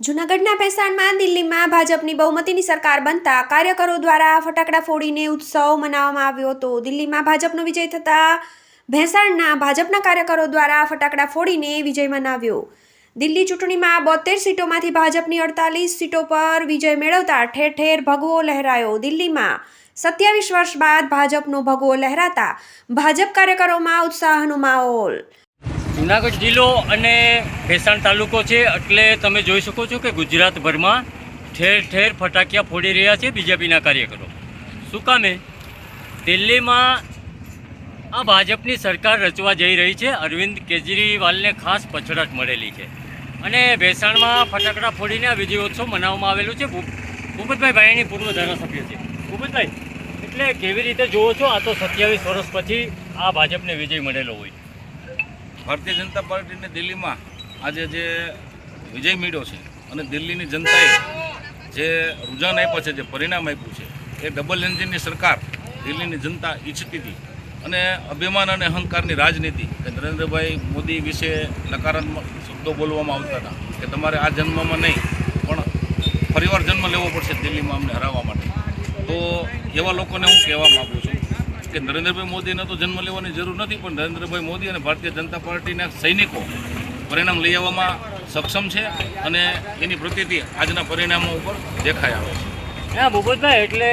જૂનાગઢના ભેસાણમાં દિલ્હીમાં ભાજપની બહુમતીની સરકાર બનતા કાર્યકરો દ્વારા ફટાકડા ફોડીને ઉત્સવ મનાવવામાં આવ્યો હતો. દિલ્હીમાં ભાજપનો વિજય થતાં ભેસાણના ભાજપના કાર્યકરો દ્વારા ફટાકડા ફોડીને વિજય મનાવ્યો. દિલ્હી ચૂંટણીમાં બોતેર સીટોમાંથી ભાજપની અડતાલીસ સીટો પર વિજય મેળવતા ઠેર ઠેર ભગવો લહેરાયો. દિલ્હીમાં સત્યાવીસ વર્ષ બાદ ભાજપનો ભગવો લહેરાતા ભાજપ કાર્યકરોમાં ઉત્સાહનો માહોલ જુનાગઢ જિલ્લો અને ભેસાણ તાલુકો છે, એટલે તમે જોઈ શકો છો કે ગુજરાતભરમાં ઠેર ઠેર ફટાકિયા ફોડી રહ્યા છે બીજેપીના કાર્યકરો. શું કામે દિલ્હીમાં આ ભાજપની સરકાર રચવા જઈ રહી છે. અરવિંદ કેજરીવાલને ખાસ પછડાટ મળેલી છે. અને ભેસાણમાં ફટાકડા ફોડીને આ વિજયોત્સવ મનાવવામાં આવેલું છે. ભૂપતભાઈ ભાઈની પૂર્વ ધારાસભ્ય છે. ભૂપતભાઈ, એટલે કેવી રીતે જુઓ છો? આ તો સત્યાવીસ વર્ષ પછી આ ભાજપને વિજય મળેલો હોય. ભારતીય જનતા પાર્ટીને દિલ્હીમાં આજે જે વિજય મળ્યો છે અને દિલ્હીની જનતાએ જે રુઝાન આપ્યો છે, જે પરિણામ આપ્યું છે, એ ડબલ એન્જિનની સરકાર દિલ્હીની જનતા ઈચ્છતી હતી. અને અભિમાન અને અહંકારની રાજનીતિ કે નરેન્દ્રભાઈ મોદી વિશે નકારાત્મક શબ્દો બોલવામાં આવતા હતા કે તમારે આ જન્મમાં નહીં, પણ ફરીવાર જન્મ લેવો પડશે દિલ્હીમાં અમને હરાવવા માટે. તો એવા લોકોને હું કહેવા માગું છું કે નરેન્દ્રભાઈ મોદીને તો જન્મ લેવાની જરૂર નથી પણ નરેન્દ્રભાઈ મોદી અને ભારતીય જનતા પાર્ટીના સૈનિકો પરિણામ લઈ આવવામાં સક્ષમ છે અને એની પ્રતિતિ આજના પરિણામો ઉપર દેખાઈ આવે છે. હા ભૂપતભાઈ એટલે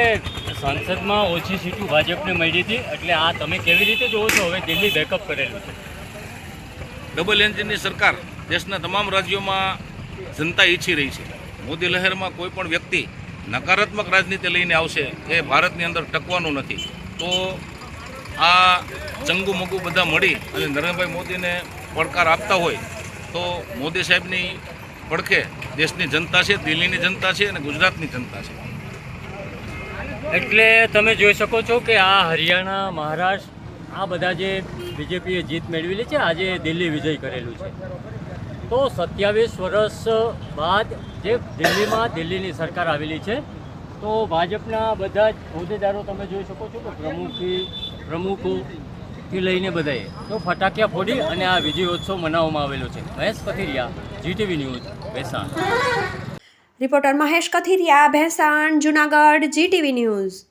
સંસદમાં ઓછી સીટો ભાજપને મળી હતી એટલે આ તમે કેવી રીતે જોવો છો? હવે દિલ્હી બેકઅપ કરેલું છે. ડબલ એન્જિનની સરકાર દેશના તમામ રાજ્યોમાં જનતા ઈચ્છી રહી છે. મોદી લહેરમાં કોઈ પણ વ્યક્તિ નકારાત્મક રાજનીતિ લઈને આવશે એ ભારતની અંદર ટકવાનું નથી. તો આ ચંગુ મગુ બધા મળી અને નરેન્દ્રભાઈ મોદીને પડકાર આપતા હોય તો મોદી સાહેબની પડખે દેશની જનતા છે, દિલ્હીની જનતા છે અને ગુજરાતની જનતા છે. એટલે તમે જોઈ શકો છો કે આ હરિયાણા, મહારાષ્ટ્ર, આ બધા જે બીજેપીએ જીત મેળવેલી છે, આજે દિલ્હી વિજય કરેલું છે. તો સત્યાવીસ વર્ષ બાદ જે દિલ્હીમાં દિલ્હીની સરકાર આવેલી છે, તો ભાજપના બધા જ હોદ્દેદારો તમે જોઈ શકો છો કે પ્રમુખથી પ્રમુખોથી લઈને બધાએ. તો ફટાકિયા ફોડી અને આ વિજયોત્સવ મનાવવામાં આવેલો છે. Mahesh Kathiriya GTV news Bhesan. Reporter Mahesh Kathiriya, Bhesan, Junagadh GTV news